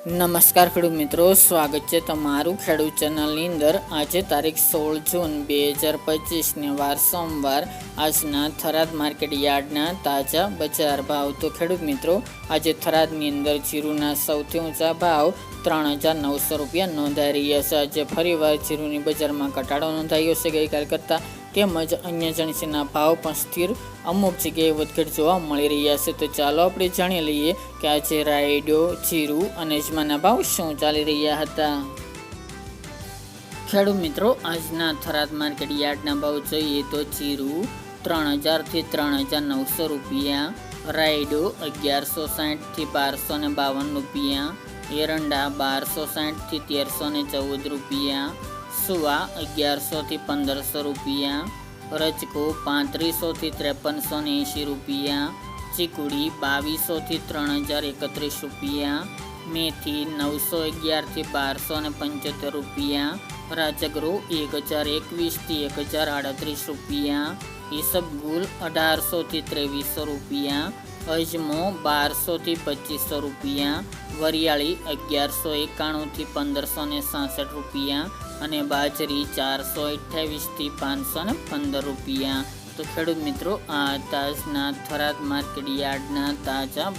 નમસ્કાર ખેડૂત મિત્રો, સ્વાગત છે તમારું ખેડૂત ચેનલની અંદર. આજે તારીખ સોળ જૂન બે હજાર પચીસને વાર સોમવાર. આજના થરાદ માર્કેટ યાર્ડના તાજા બજાર ભાવ. તો ખેડૂત મિત્રો, આજે થરાદની અંદર જીરુના સૌથી ઊંચા ભાવ ત્રણ હજાર નવસો રૂપિયા નોંધાઈ રહ્યા છે. આજે ફરીવાર જીરુની બજારમાં ઘટાડો નોંધાયો છે ગઈકાલ કરતાં. તેમજ અન્ય જણસીના ભાવ પણ સ્થિર. અમુક જગ્યાએ વધઘટ જોવા મળી રહ્યા છે. તો ચાલો આપણે જાણી લઈએ કે આજે રાયડો, જીરું અને અજમાના ભાવ શું ચાલી રહ્યા હતા. ખેડૂત મિત્રો, આજના થરાદ માર્કેટ યાર્ડના ભાવ જોઈએ તો જીરું ત્રણ હજારથી ત્રણ હજાર નવસો રૂપિયા, રાયડો અગિયારસો સાઠથી બારસો ને બાવન રૂપિયા, એરંડા બારસો સાઠથી તેરસો ને ચૌદ રૂપિયા સુવા અગિયારસોથી પંદરસો રૂપિયા, રજકો પાંત્રીસોથી ત્રેપનસો ને એંશી રૂપિયા, ચીકુડી બાવીસોથી ત્રણ હજાર એકત્રીસ રૂપિયા, મેથી નવસો અગિયારથી બારસો ને પંચોતેર રૂપિયા રાજગરો એક હજાર એકવીસથી એક હજાર આડત્રીસ રૂપિયા ઈસબગુલ અઢારસોથી ત્રેવીસો રૂપિયા, અજમો બારસોથી પચીસો રૂપિયા, વરિયાળી અગિયારસો એકાણુંથી પંદરસો ને સાસઠ રૂપિયા અને બાજરી ચારસો અઠ્યાવીસથી પાંચસો ને પંદર રૂપિયા. તો ખેડૂત મિત્રો, આ તાજના થરાદ માર્કેટ યાર્ડના તાજા